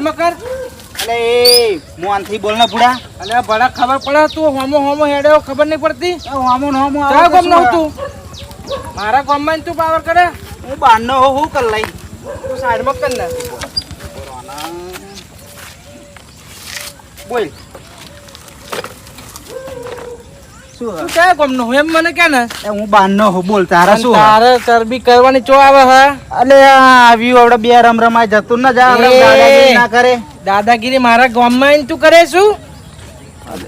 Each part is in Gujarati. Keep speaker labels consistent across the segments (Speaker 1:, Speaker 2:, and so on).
Speaker 1: સાઈડમાં કર.
Speaker 2: અલે એ મોનથી બોલ ને ભૂડા.
Speaker 1: અલે ભડા ખબર પડે તું હોમો હોમો હેડ્યો ખબર નહીં પડતી?
Speaker 2: હોમો હોમો આ
Speaker 1: ગમ ન તો? મારા ગામમાં તું પાવર કરે?
Speaker 2: હું બારનો હો હું કર લઈ
Speaker 1: તું સાઈડમાં કર ને
Speaker 2: બોલ. શું
Speaker 1: તું ક્યાં ગામનું એમ મને કે ને.
Speaker 2: હે? એ હું બોલ તારા શું
Speaker 1: તારે ચરબી કરવાની ચો આવે હે?
Speaker 2: અલે આવ્યું બે રમ રમાય જતું ના જા દાદાગીરી ના કરે.
Speaker 1: દાદાગીરી મારા ગામમાં તું કરે શું?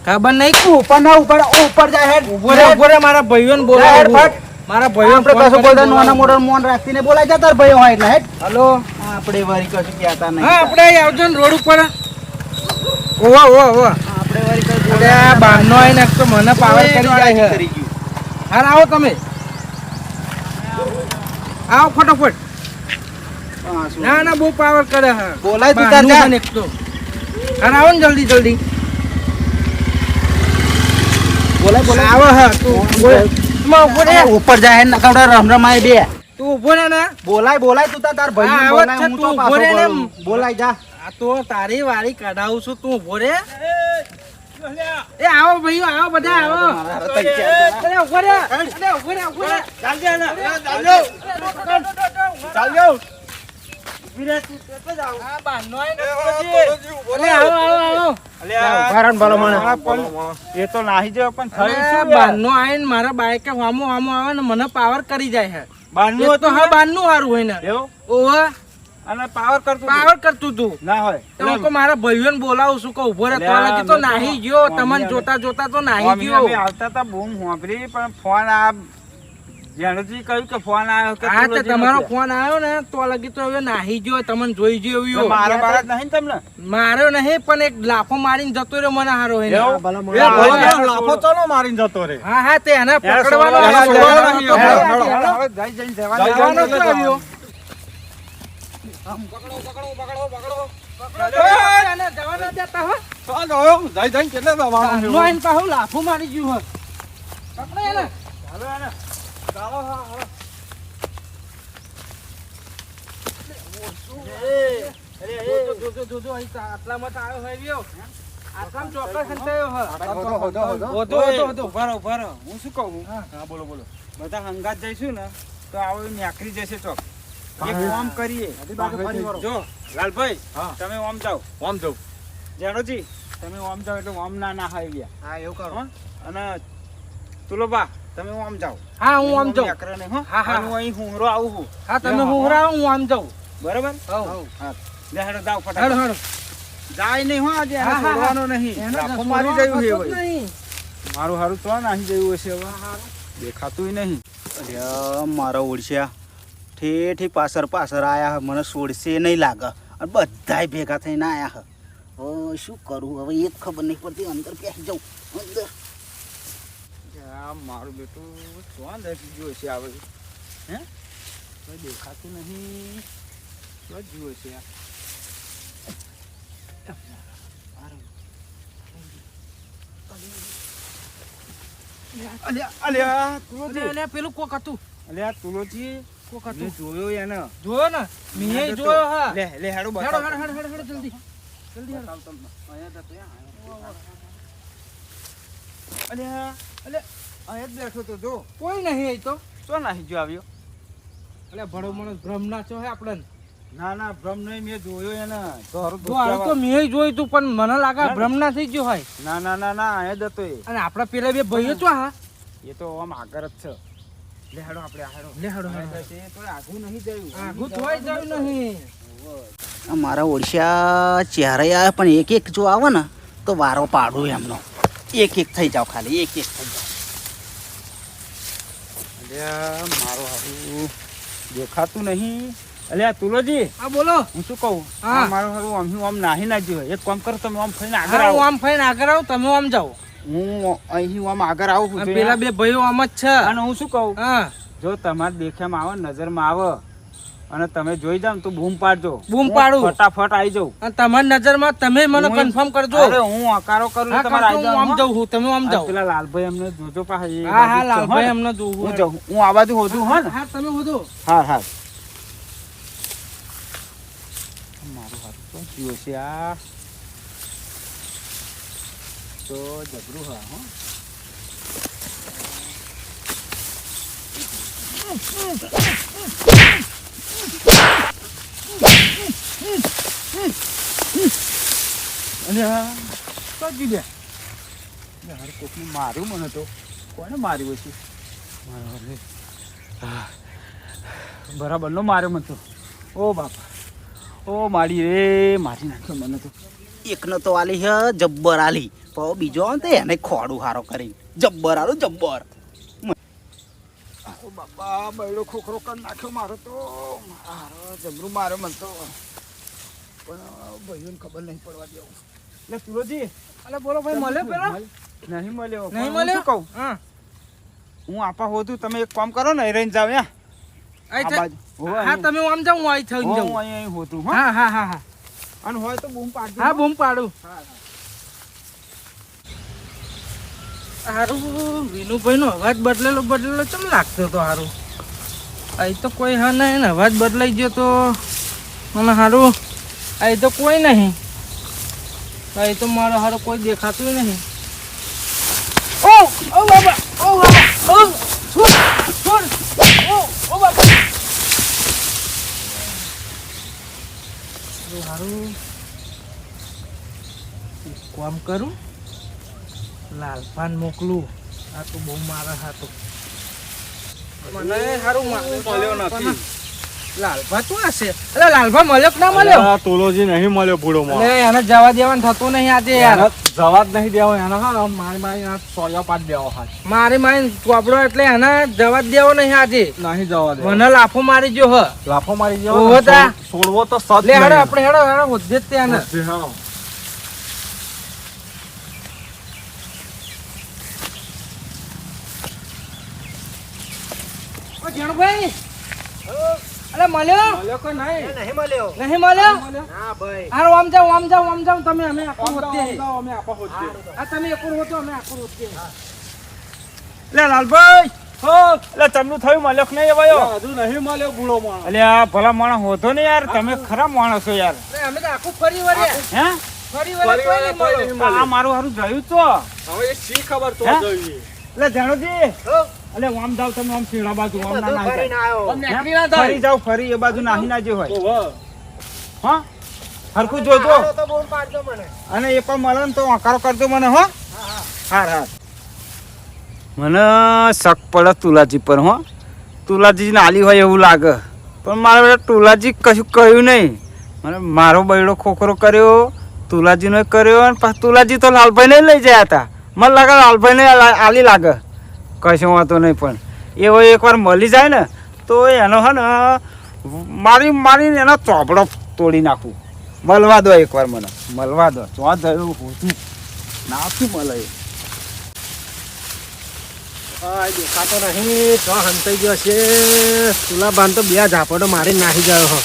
Speaker 1: ખબર નહીં?
Speaker 2: તું ઉપર ના ઉપર ઉપર જા હેડ.
Speaker 1: ઉપર ઉપર મારા ભાઈઓને
Speaker 2: ને હેડ ફટ.
Speaker 1: મારા ભાઈઓ
Speaker 2: આપણે કશું બોલતા નાના મોટા મોન રાખીને બોલાય જતા ભાઈઓ હોય એટલે હેડ.
Speaker 1: હલો.
Speaker 2: આપણે વારી કશું કહેતા નહીં.
Speaker 1: આપણે આવજો ને રોડ ઉપર. ઓવા ઓવા ઓવા. આવીને તો મને પાવર કરી જાય છે. હાર આવો તમે. આવો ફટાફટ. ના ના બહુ પાવર કરે છે.
Speaker 2: બોલાય તું તાર
Speaker 1: હાર આવો ને જલ્દી જલ્દી.
Speaker 2: બોલાય બોલાય.
Speaker 1: આવો હા તું
Speaker 2: ઉપર જા હેડ નકા આવડે રમ રમાય બે.
Speaker 1: તું ઊભો રે ને.
Speaker 2: બોલાય બોલાય તું તાર ભાઈ બોલાય હું
Speaker 1: તું
Speaker 2: પાછો. બોલાય જા.
Speaker 1: આ તો તારી વારી કઢાવું છું તું ઊભો રે એ આવો ભાઈઓ આવો બધા આવો.
Speaker 2: મારા
Speaker 1: અરે ઊભો રે અરે ઊભો રે ઊભો રે બાઈક વામો વામો આવે ને મને પાવર કરી જાય હે.
Speaker 3: બારનું
Speaker 1: તો હા બારનું સારું હોય ને.
Speaker 3: એવું?
Speaker 1: ઓવા
Speaker 3: અને પાવર કરતું
Speaker 1: પાવર કરતું તું.
Speaker 3: ના હોય.
Speaker 1: તો કો મારા ભાઈઓને બોલાવું છું કે ઊભો રે તો
Speaker 3: અલ્યા,
Speaker 1: તો નાહી ગયો તમને જોતા જોતા તો નાહી ગયો.
Speaker 3: અમે આવતા તા બૂમ સાંભળી પણ ફોન આ જેણુજી કહ્યું કે ફોન આવ્યો કે
Speaker 1: હા તો તમારો ફોન આવ્યો ને તો લગી તો હવે નાહી ગયો તમને જોઈ ગયો એવો.
Speaker 3: મારા બારા જ નહીં તમને?
Speaker 1: માર્યો નહીં પણ એક લાફો મારીને જતો રહ્યો મને હારો હે
Speaker 3: લાફો
Speaker 4: ચાલો મારીને જતો રે
Speaker 1: હા હા તે એને પકડવાનો
Speaker 3: જઈ જઈને
Speaker 4: જઈ
Speaker 3: જવાનું.
Speaker 1: આવ્યો. એ, એને જવા ના દેતા હો.
Speaker 4: ચાલો હવે જઈ જઈને કેટલે જવાનું
Speaker 1: આનો આઈને પાછું લાફો મારી ગયું હો. પકડો જોજો, જોજો, જોજો, અહીં આટલામાં તો આવ્યો હોય. આટલામાં ચોક્કસ હંતાયો હો.
Speaker 3: શું કહું?
Speaker 1: હા.
Speaker 3: હા. બોલો બોલો. બધા હંગાત જઈશું ને તો આવો નેકરી જશે ચોક. એક
Speaker 4: હા.
Speaker 3: ઓમ કરીએ. જો લાલભાઈ તમે ઓમ જાઓ.
Speaker 4: આમ જાઓ
Speaker 3: જેણોજી તમે ઓમ જાઓ એટલે ઓમ ના ના હાઈ ગયા.
Speaker 2: હા એવું કરો.
Speaker 3: હો? અને તુલોબા તમે ઓમ જાઓ.
Speaker 1: હા હું આમ જાઉં.
Speaker 3: અકરાને હો?
Speaker 1: હા, હા.
Speaker 3: હું અહીં હુંરો આવું છું.
Speaker 1: હા તમે હું હરાવો હું આમ જાઉં.
Speaker 3: બરાબર?
Speaker 1: હા
Speaker 3: હા. જાડો જાવ જાઓ
Speaker 1: હેડો
Speaker 3: ફટાફટ.
Speaker 1: હેડો
Speaker 3: જાય નહીં હો આજે.
Speaker 1: હા, હા, હા.
Speaker 3: છોડવાનો નહીં.
Speaker 1: એને
Speaker 3: લાફો મારી જયું
Speaker 1: કશો જ
Speaker 3: મારું હારું તો નાહી જયું હશે હવે. દેખાતું નહીં.
Speaker 2: અરે મારો ઓળશ્યા. ઠેઠી પાછળ પાછળ આયા હે. મને છોડશે નહીં લાગે. અને બધાય ભેગા થઈને આયા હે. હવે શું કરું? હવે એ જ ખબર નહીં પડતી અંદર પેસી જાઉં? અંદર.
Speaker 3: આ મારું બેટું શ્વાન રાખી ગયું હશે આવે હે? કોઈ દેખાતું નહીં. શું જીવ હશે આ? અલ્યા અલ્યા તુલોજી.
Speaker 1: અલે, અલે, પેલું કોક હતું.
Speaker 3: અલ્યા તુલોજી.
Speaker 1: કોક
Speaker 3: જોયો એને.
Speaker 1: જોયો ને? મેં જોયો હા.
Speaker 3: લે લે હેડો
Speaker 1: હેડો
Speaker 3: બતાવ
Speaker 1: હેડો હેડો હેડો હેડો જલ્દી. જલ્દી હેડો.
Speaker 3: તમને. અહીંયા જતો, અહીંયા. અલ્યા અલ્યા અહીંયા જ બેઠો તો જો.
Speaker 1: કોઈ નહીં અહીં તો.
Speaker 3: શું નાહી ગયો આવ્યો.
Speaker 1: એટલે ભડો માણસ ભ્રમ ના છો હે આપણને.
Speaker 3: ના ના ભ્રમ નહીં મેં જોયો એને. ધોર
Speaker 1: તો મેં જોયું તું પણ મને લાગે ભ્રમ ના થઈ ગયો હોય.
Speaker 3: ના ના ના ના અહીંયા જ હતો
Speaker 1: અને આપડા પેલા બે ભાઈઓ તો હા.
Speaker 3: એ તો આમ આગળ જ છે. લે હેડો આપણે આ હેડો
Speaker 1: લે હેડો
Speaker 3: તોય આઘું નહીં જયું
Speaker 1: આગું તોય જવું નહીં.
Speaker 2: મારા ઓળશ્યા ચહેરા આવે પણ એક એક જો આવે ને તો વારો પાડું એમનો. એક એક થઈ જાવ ખાલી એક એક થઈ જાવ
Speaker 3: અલ્યા મારો હારું દેખાતું નહીં. અલ્યા તુલોજી
Speaker 1: હા બોલો.
Speaker 3: હું શું કહું?
Speaker 1: હા.
Speaker 3: આ મારો હારું આમ હું આમ નાહી નાખ્યું. એક કામ કરો તમે આમ ફરીને આગળ આવો.
Speaker 1: આમ ફરીને આગળ આવો તમે આમ જાઓ.
Speaker 3: હું અહીં આમ આગળ આવું છું
Speaker 1: પેલા બે ભાઈઓ આમ જ છે.
Speaker 3: અને હું શું કહું? જો તમારે દેખ્યામાં આવે નજરમાં આવે અને તમે જોઈ જાવ તો બૂમ પાડજો.
Speaker 1: બૂમ પાડું.
Speaker 3: ફટાફટ આવી જાવ
Speaker 1: અને તમારી નજરમાં તમે મને કન્ફર્મ કરજો.
Speaker 3: અરે હું અકારો કરું
Speaker 1: હા
Speaker 3: તમારે આવી
Speaker 1: હું આમ
Speaker 3: જાવ
Speaker 1: જાઉં છું તમે આમ જાઓ.
Speaker 3: પેલા લાલભાઈ એમને જોજો પાછા
Speaker 1: હા હા લાલભાઈ અમને જોવું
Speaker 3: હું જાઉં હું આ બાજુ હોજું હા
Speaker 1: હા તમે હોજો.
Speaker 3: હા હા. મારું હાથ તો જીવો છે આ. તો જબરું હા, હો. અને તો જીવે યાર કોકને મને તો. કોને માર્યું હશે? મારો રે બરાબર નો માર્યો મને તો. ઓ બાપા. ઓ મારી રે, મારી નાખ્યો મને તો.
Speaker 2: એકનો તો આલી હે જબ્બર આલી. પણ બીજો આવે તો એને ખોડું હારો કરી જબ્બર આલું જબ્બર.
Speaker 3: બાપા બૈડો ખોખરો કરી નાખ્યો મારો તો. મારો જબરું મારો મને તો. પણ ભાઈઓને ખબર નહીં પડવા દેવું. એટલે
Speaker 1: અલે બોલો ભાઈ મળ્યો પેલા?
Speaker 3: નહીં મળ્યો.
Speaker 1: નહીં
Speaker 3: હું
Speaker 1: મળ્યો?
Speaker 3: કહું?
Speaker 1: હા.
Speaker 3: હું આપા હોતું તમે એક કામ કરો ને રહીને જાવ. હો,
Speaker 1: તમે આમ હું થઈને જાઉં.
Speaker 3: હું અહીં હોતું હા
Speaker 1: હા હા હા.
Speaker 3: અને હોય તો બૂમ પાડ
Speaker 1: હા. બૂમ પાડું. હારું વિનુભાઈ નો અવાજ બદલેલો બદલેલો ચમ લાગતો તો હારું? અહીં તો કોઈ હા નહીં ને અવાજ બદલાઈ ગયો તો મને હારું. અહીં તો કોઈ નહીં. અહીં તો મારો હારું કોઈ દેખાતું નહીં. ઓ ઓ બાબા ઓ બાબા ઓ છોડ છોડ ઓ ઓ બાબા તો હારું. એક કામ કરું. લાલપાન મોકલું. આ તો બહુ મારા હાથો. મને સારું
Speaker 4: મળ્યો નથી.
Speaker 1: લાલભા તું હશે અરે લાલભા મળ્યો ના મળ્યો?
Speaker 4: આ નહીં મળ્યો ભૂડો માં
Speaker 1: એને જવા દેવાનું થતું નહીં આજે યાર.
Speaker 4: જવા જ નહીં દેવો એનો હા મારી મારી સોયા પાડ દેવો હા
Speaker 1: મારી મારી ચોપડો એટલે એને જવા જ દેવો નહીં આજે.
Speaker 4: નહીં જવા દે
Speaker 1: મને લાફો મારી ગયો હ.
Speaker 4: લાફો મારી
Speaker 1: ઓહો તા.
Speaker 4: છોડવો તો સત
Speaker 1: લે હેડો આપણે હેડો હેડો વધે જ ત્યાં જણભાઈ. અરે મળ્યો?
Speaker 4: મળ્યો કે નહીં?
Speaker 1: નહીં મળ્યો.
Speaker 4: હા ભાઈ.
Speaker 1: હારું આમ જાવ આમ જાવ આમ જાવ તમે અમે આખું હોતે
Speaker 4: અમે આપા હોતે
Speaker 1: આ તમે એકુર હોતો અમે આખું હોતે
Speaker 3: લે લાલભાઈ. હો એટલે તમને થયું મળ્યો કે નહીં આવ્યો
Speaker 4: હજુ નહીં મળ્યો ગુળો માં
Speaker 3: અલે આ ભલા માણસ હોતો ને યાર તમે ખરા માણસ છો યાર
Speaker 1: અમે તો આખું ફરી
Speaker 3: હે?
Speaker 1: ફરી નહીં મળ્યું.
Speaker 3: આ મારું હારું જોયું તો
Speaker 4: હવે એ શી ખબર તો જોઈએ.
Speaker 3: એટલે જાણોજી. અલે આમ જાવ તમે આમ શેડા બાજુ આમ ના
Speaker 1: ના
Speaker 3: ફરી જાવ ફરી એ બાજુ નાહી ના જે હોય. હા? હરખું જોજો. અને એ પણ મળે ને તો આકારો કરજો મને હો? હાર હાર. મને શક પડે તુલાજી પર હો? તુલાજી નાલી હોય એવું લાગે. પણ મારા બેટા તુલાજી કશું કહ્યું નહીં. મને મારો બૈડો ખોખરો કર્યો તુલાજીનો કર્યો અને તુલાજી તો લાલભાઈને લઈ ગયા હતા. મને લાગે લાલભાઈને આલી લાગે. કશું વાંધો નહીં પણ. એવો એકવાર મળી જાય ને, તો એનો હે ને, મારી મારીને એનો ચોપડો તોડી નાખું. મળવા દો એકવાર મને. મળવા દો. ચો થયું હોતું. નાખું મળે. એ.
Speaker 1: દેખાતો નહીં. તો હંતાઈ ગયો છે. સુલાબાન તો બે ઝાપડો મારી નાખી ગયો હો.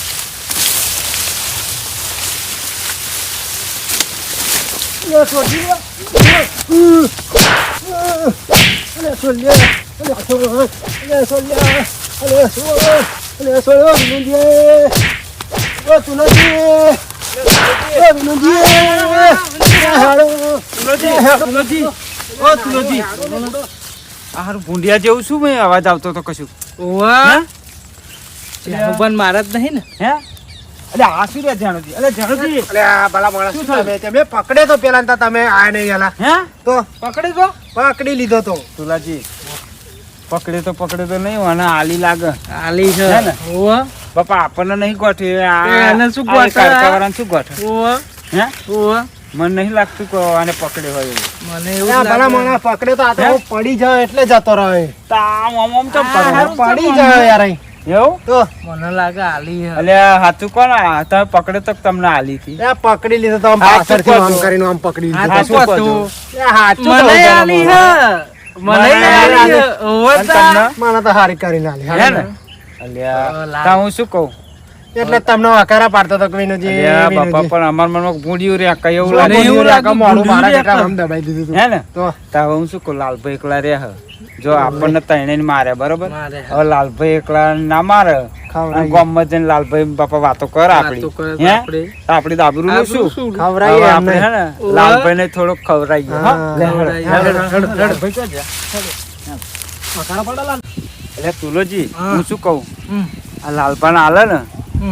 Speaker 1: ઓ
Speaker 3: હારું ભૂંડિયા જેવું શું મેં અવાજ આવતો તો કશું?
Speaker 1: ઓવા. ચાહુબાન મારા જ નહીં ને?
Speaker 3: હે? અલે આ શું રે જાણોજી? અલે જાણોજી
Speaker 5: અલે આ ભલા માણસ તમે? તમે પકડે તો પેલા તમે આ નહીં ગયા
Speaker 3: હે?
Speaker 5: તો
Speaker 1: પકડી જો
Speaker 5: પકડી લીધો તો.
Speaker 3: તુલાજી પકડે તો પકડે તો નહીં અને આલી લાગે.
Speaker 1: આલી છે.
Speaker 3: હે ને? બાપા આપણને નહીં ગોઠે.
Speaker 1: આને શું ગોઠે?
Speaker 3: કારકાવાળાને શું ગોઠે? હે? મને નહીં લાગતું કે આને પકડે હોય
Speaker 1: મને એવું
Speaker 5: ભલા
Speaker 1: લાગે.
Speaker 5: માણસ પકડે તો આ તો પડી જાય એટલે જતો રહે.
Speaker 3: તા આમ આમ
Speaker 1: હારું.
Speaker 5: પડી જાય યાર અહીં.
Speaker 3: એવું?
Speaker 5: તો.
Speaker 1: મને લાગે આલી છે
Speaker 3: અલે કોણ? તમે પકડે તો તમને આલી હતી.
Speaker 5: એ પકડી લીધો તો પાછળથી આમ કરીને આમ પકડી લીધો.
Speaker 3: શું
Speaker 1: કહું
Speaker 3: કહો
Speaker 1: છું.
Speaker 5: એ હાચું તો
Speaker 1: મને આલી
Speaker 5: માણસ.
Speaker 1: મને
Speaker 3: મને
Speaker 1: આલી.
Speaker 3: આલી
Speaker 1: છે ઓવા
Speaker 3: અને
Speaker 1: તા.
Speaker 3: તમને?
Speaker 5: મને તો હારી કરીને આલી.
Speaker 3: હે ને? અલ્યા તા હું શું કહું?
Speaker 5: એટલે તમને વકારા પાડતો હતો કે વિનુજી,
Speaker 3: અલ્યા બાપા પણ અમાર મનમાં ભૂંડિયું રે કઈ એવું લાગે?
Speaker 1: એવું
Speaker 5: મોઢું મારા જેટલા આમ દબાઈ દીધું
Speaker 3: હે ને?
Speaker 5: તો.
Speaker 3: તો હું શું કહું? લાલભાઈ એકલા રે હે. જો આપણને તૈણે મારે બરોબર? હવે લાલભાઈ એકલા ના મારે. ગામમાં જઈને લાલભાઈ બાપા વાતો કરે આપડી. હે? આપડી. દાબરું નું શું?
Speaker 5: ખવડાવીએ
Speaker 3: આપણે હે ને લાલભાઈ ને થોડોક ગયા? એટલે તુલોજી
Speaker 1: હું.
Speaker 3: શું કહું? આ ને આલે ને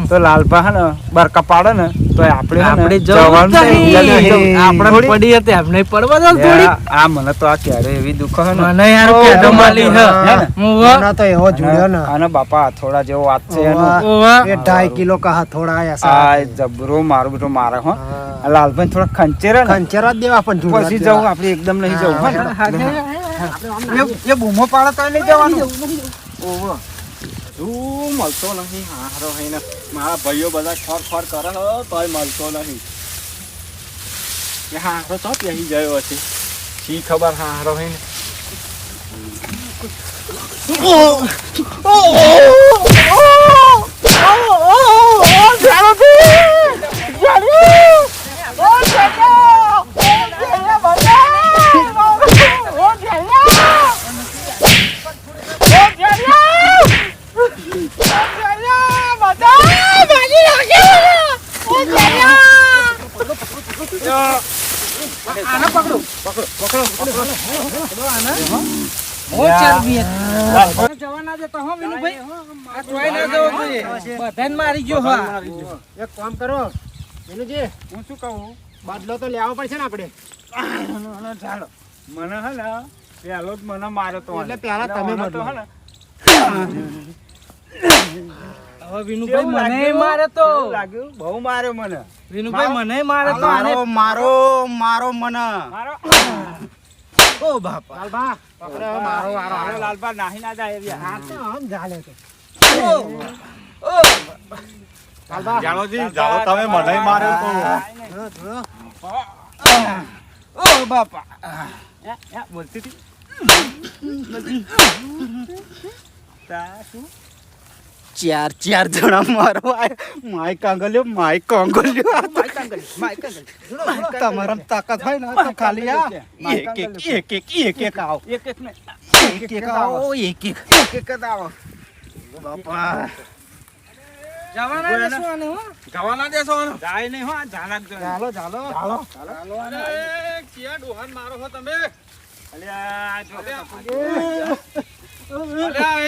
Speaker 3: તો લાલભા હે ને બરકા પાડે ને તો આપણે
Speaker 1: આપણે
Speaker 3: જવાનું
Speaker 1: જવું જ
Speaker 3: નહીં.
Speaker 1: નહીં. આપણે પડી હતી આપણે પડવા દો થોડી.
Speaker 3: આ મને તો આ ક્યારે એવી દુઃખ હે
Speaker 1: મને યાર પેટો માલી હે.
Speaker 3: હે
Speaker 1: હું
Speaker 5: તો એવો જોયો ને.
Speaker 3: અને- અને બાપા થોડા જેવો વાત છે એનો.
Speaker 5: એ ઢાઈ કિલો કા હથોડા આયા
Speaker 3: આ જબરો મારો બેટો મારે હો. લાલભાઈ થોડા ખંચેરા
Speaker 5: ખંચેરા દેવા પણ
Speaker 3: પછી જવું આપણે એકદમ નહીં જવું હો એ બૂમો પાડતા નહીં જવાનું. ઓહો. શું મળતો નહીં. હારો હઈને મારા ભાઈઓ બધા ખોર ખોર કરે તોય મળતો નહીં. એ હારો તો પહેરી ગયો હશે. શી ખબર હારો હઈને
Speaker 1: હું ચરબી હતી. જવા ના દેતા હો વિનુભાઈ આ ચોય ના જવો જોઈએ બધાને મારી ગયો હા
Speaker 5: એક કામ કરો વિનુજી
Speaker 3: હું શું કહું
Speaker 5: બાદલો તો લેવો પડશે ને આપણે
Speaker 3: ચાલો મને હે ને પહેલો જ મને માર્યો તો
Speaker 5: એટલે પહેલા તમે બદલો.
Speaker 3: હે ને
Speaker 1: હવે વિનુભાઈ મને મારે તો.
Speaker 3: લાગ્યું? બહુ માર્યો મને.
Speaker 1: વિનુભાઈ મને મારે તો.
Speaker 2: મારો મારો મારો મને.
Speaker 3: મારો.
Speaker 1: ઓ બાપા.
Speaker 5: લાલભા. પકડો મારો
Speaker 3: મારો.
Speaker 5: આવ્યો.
Speaker 3: નાહી ના જાય એવી.
Speaker 5: આ તો આમ ઝાલે છે.
Speaker 1: ઓ
Speaker 5: લાલભા,
Speaker 3: તમે મને માર્યો તો.
Speaker 5: જોડો, જોડો.
Speaker 1: ઓ બાપા.
Speaker 3: બોલતી હતી. શું?
Speaker 2: ચાર ચાર જણા મારવા માય કાંગલ્યો માય કાંગલ્યો તમારા તાકાત હોય ને તો ખાલી આ. એક એક એક એક એક એક. આવો.
Speaker 3: એક એક
Speaker 2: એક એક આવો એક એક.
Speaker 3: એક એક જ આવો.
Speaker 2: બાપા.
Speaker 1: જવાના દેશો હો.
Speaker 3: જવાના દેશો જાય નહીં હો જાલા જાલો જાલો
Speaker 5: જાલો જાલો અરે ચાલો ડોહાન
Speaker 3: મારો હો તમે. અલ્યા જો અલ્યા.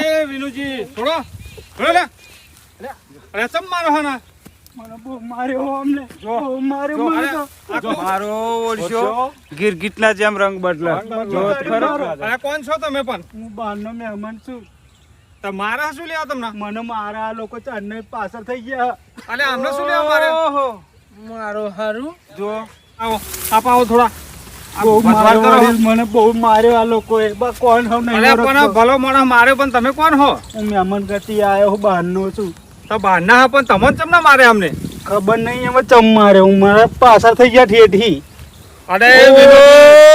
Speaker 3: એ વિનુજી લે અરે ચમ મારો હના મારો ગિરગીટના જેમ રંગ બદલા.
Speaker 4: કોણ છો તમે પણ?
Speaker 3: હું બહારનો મહેમાન છું.
Speaker 4: તમારા શું લેવા તમને?
Speaker 3: મને મારા લોકો ચાંદને પાછળ થઈ ગયા.
Speaker 4: અલે આમને શું લેવા મારે
Speaker 3: ઓહો.
Speaker 1: મારો હારું.
Speaker 3: જો
Speaker 4: આવો. આપ આવો થોડા.
Speaker 3: મને બહુ માર્યો આ લોકોએ કોણ હવ નહીં
Speaker 4: અલે પણ આ
Speaker 3: ઓળખતો.
Speaker 4: ભલો માણસ માર્યો પણ તમે કોણ હો?
Speaker 3: હું મહેમાન ગતિ આવ્યો હું બહારનો છું.
Speaker 4: તો બહારના હા પણ તમે ચમ ના મારે અમને?
Speaker 3: ખબર નહીં એમાં ચમ મારે હું મારા પાછળ થઈ ગયા ઠેઠી.
Speaker 4: અરે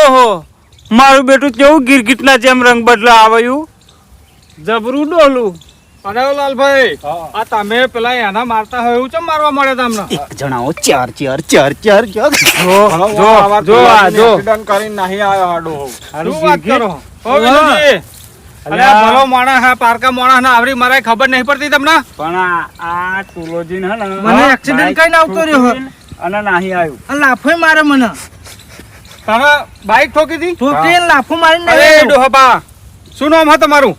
Speaker 3: ઓહો! મારું બેટું કેવું ગિરગીટના જેમ રંગ બદલા આવ્યું જબરું ડોલું.
Speaker 4: અરે લાલભાઈ આ તમે પેલા એના મારતા હોય એવું ચમ મારવા મળે તમને?
Speaker 2: એક જણાઓ ચાર ચાર ચાર ચાર ચાર.
Speaker 3: જો જો જો આ જો.
Speaker 4: કરીને નહીં આવ્યો હાડો શું વાત
Speaker 3: ગિરગીટ?
Speaker 4: કરો? ઓ વિનુજી અલે ભલો માણસ આ પારકા માણસ ના આવરી મારે ખબર નહીં પડતી તમને?
Speaker 3: પણ આ હે ને
Speaker 1: મને એક્સિડન્ટ કરીને આવતો રહ્યો હે.
Speaker 3: અને નાહી આવ્યું.
Speaker 1: આ લાફો મારે મને.
Speaker 4: તમે બાઈક ઠોકી હતી?
Speaker 1: ઠોકી લાફો મારીને
Speaker 4: અરે. ડોહા શું નામ હા તમારું?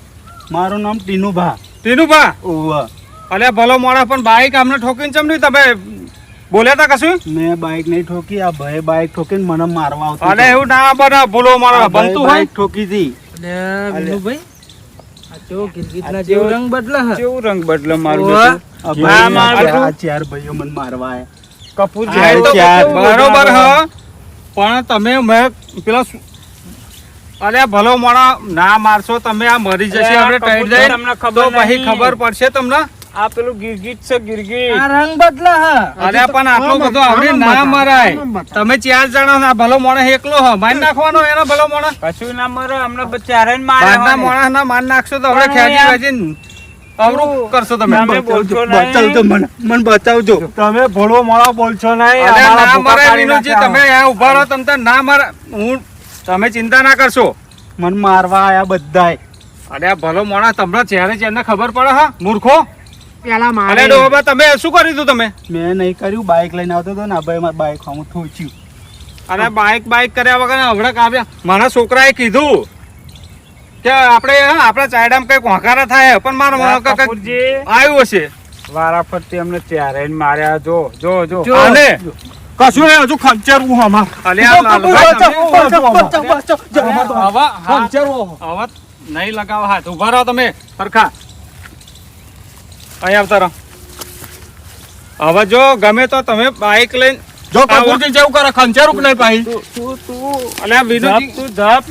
Speaker 3: મારું નામ ટીનુભા.
Speaker 4: ટીનુભા?
Speaker 3: ઓવા
Speaker 4: અલે ભલો મોડા પણ બાઈક અમને ઠોકીને ચમ નહીં તમે બોલ્યા તા કશું?
Speaker 3: મેં બાઈક નહીં ઠોકી આ ભાઈ બાઈક ઠોકીને મને મારવા આવતો
Speaker 4: અલે એવું ના બને ભૂલો મારા બનતું હોય?
Speaker 3: બાઈક ઠોકી હતી.
Speaker 1: અલે વિનુભાઈ આ કેવો ગિરગિટના જેવો રંગ બદલે હે?
Speaker 3: કેવું રંગ બદલા મારું. આ
Speaker 4: આ મારું-
Speaker 3: આ ચાર ભાઈઓ મને મારવા આયા. કપૂર
Speaker 4: જાય તો બરોબર હ. પણ તમે મેં પેલા અરે ભલો મોણા ના મારશો તમે આ મરી જશે આપણે ટાઈટ જાય.
Speaker 3: તમને ખબર
Speaker 4: તો પછી ખબર પડશે તમને.
Speaker 3: આ પેલું ગિરગીટ છે ગિરગીટ.
Speaker 1: આ રંગ બદલા હે.
Speaker 4: અરે પણ આટલો બધો આવડી ના મરાય. તમે ચાર જણા ના ભલો મોણા એકલો હ. માર નાખવાનો એનો ભલો મોણા.
Speaker 3: કશું ના મરે અમને ચારે
Speaker 4: બહારના મોણા ના માર નાખશો તો આપણે
Speaker 3: ખેડી
Speaker 4: ખેંચી અવરું કરશો તમે.
Speaker 2: બચાવજો મને મને બચાવજો.
Speaker 3: તમે ભોળો મોળો બોલશો નહીં.
Speaker 4: અરે ના
Speaker 3: મરાય
Speaker 4: મરે
Speaker 3: નાખ્યા.
Speaker 4: તમે આ ઊભા રહો તમને ના મરાય હું તમે ચિંતા ના કરશો.
Speaker 2: મન મારવા આયા બધાય.
Speaker 4: અરે આ ભલો મોણા તમને ચહેરે ચહેરને ખબર પડે હા? મૂર્ખો?
Speaker 5: પેલા મારે.
Speaker 4: ડોબા તમે શું કર્યું હતું તમે?
Speaker 2: મેં નહીં કર્યું બાઇક લઈને આવતો હતો ને ભાઈ મારા બાઇક હું થોચ્યું.
Speaker 4: અરે બાઇક બાઇક કર્યા વગર અવડક આવ્યા. મારા છોકરાએ કીધું કે આપણે આપણા ચાયડામાં કંઈક હોંકારા થાય પણ મારા મોણા કંઈક આવ્યું હશે.
Speaker 3: વારા ફરતી અમને ત્યારે માર્યા. જો જો જો.
Speaker 1: જો.
Speaker 3: કશું નહીં હજુ ખંચેરવું
Speaker 4: હાથ- આવા નહીં લગાવો હાથ ઊભા રહો તમે સરખા અહીં આવતા રહો હવે જો ગમે તો તમે બાઈક લઈને
Speaker 3: જો જેવું કરે ખંચેરું નહીં પાહી
Speaker 2: તું તું
Speaker 4: વિનુજી
Speaker 3: જપ તું જપ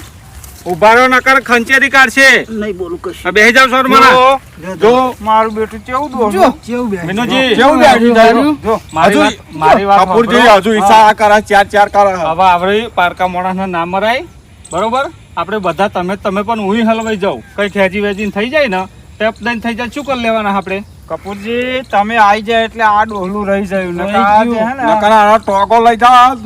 Speaker 4: ઊભા રહો નકર ખંચેરી કાઢશે
Speaker 2: નહીં બોલું કશું.
Speaker 4: આ બેસી જાવ સર મારા
Speaker 3: જો મારું બેટું કેવું દોડું
Speaker 1: જો. કેવું બે
Speaker 4: વિનુજી
Speaker 3: કેવું બેઠું?
Speaker 1: દારૂ?
Speaker 3: જો.
Speaker 4: મારી વાત મારી વાત
Speaker 3: કપૂરજી
Speaker 4: સાંભળો.
Speaker 3: હજુ ઈસા આ કરે ચાર ચાર કરા.
Speaker 4: હવે આવરે પારકા મોણાના નામ મરાય. બરોબર? આપણે બધા તમે તમે પણ હું હલવાઈ જાઉં કઈ ખેજી વેજી થઈ જાય ને ટેપ દઈને થઈ જાય શું કરી લેવાના આપણે?
Speaker 3: કપૂરજી તમે આવી જાય એટલે આ ડોહલું રહી જાય. નકર. જે ટોકો લઈ જાવ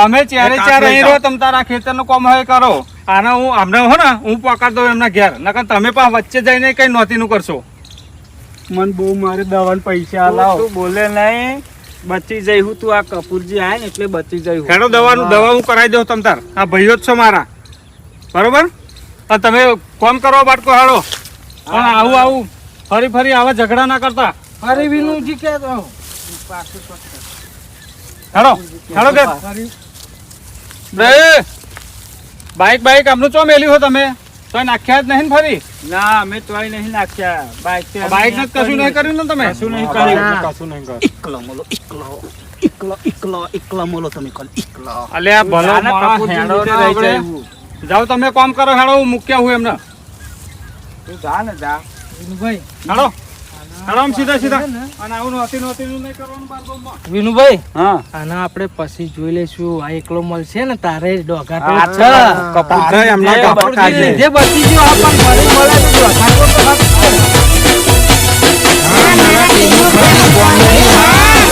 Speaker 4: તમે ચારે ચાર
Speaker 3: રહી
Speaker 4: અહીં રહો તમે તારા ખેતરનું કામ હવે કરો. આને હું આમને હો ને હું પકડ દઉં એમના ઘેર. નકર તમે પણ વચ્ચે જઈને કઈ નોતીનું કરશો.
Speaker 2: મને બહુ મારે દવાના પૈસા
Speaker 3: તું
Speaker 2: લાવ.
Speaker 3: તું બોલે નહીં. બચી જઈ હું તું આ કપૂરજી આય ને એટલે બચી જઈશું
Speaker 4: ખેડો દવાનું દવા હું કરાવી દઉં તમ તાર. આ ભાઈઓ જ છો મારા. બરોબર? અને તમે કોમ કરો બાટકો હાડો પણ આવું આવું. ફરી ફરી આવા ઝઘડા ના કરતા.
Speaker 1: અરે વિનુજી કે
Speaker 4: હાડો હેડો કે બે બાઈક બાઈક આમનું ચો મેલ્યું હો તમે? તો નાખ્યા જ નહીં ફરી?
Speaker 3: ના અમે તોય નહીં નાખ્યા. બાઈક
Speaker 4: બાઇક ને કશું નહીં કર્યું ને તમે?
Speaker 3: કશું નહીં કર્યું. કશું નહીં કર્યું.
Speaker 2: એકલો મોલો એકલો એકલો એકલો એકલો મોલો તમે કોલ એકલો.
Speaker 4: અલ્યા ભલો માણસ હેડો ને
Speaker 3: રહી. જઈશું.
Speaker 4: જાઓ તમે કામ કરો હેડો હું મૂક્યા હું એમને.
Speaker 3: તું જા ને જા.
Speaker 1: ભાઈ
Speaker 4: હેડો. હેડો સીધા સીધા. અને આવું નહોતી નહોતી નું નહીં કરવાનું બાર
Speaker 1: વિનુભાઈ?
Speaker 3: હા.
Speaker 1: આના આપણે પછી જોઈ લઈશું આ એકલો મળશે ને તારે ડોગા તો
Speaker 3: આ
Speaker 1: છે.
Speaker 3: કપૂરજી એમના
Speaker 1: જે
Speaker 3: કાપા
Speaker 1: જે બચી ગયો આ પણ મળે તો ડોગા તો છે. હા,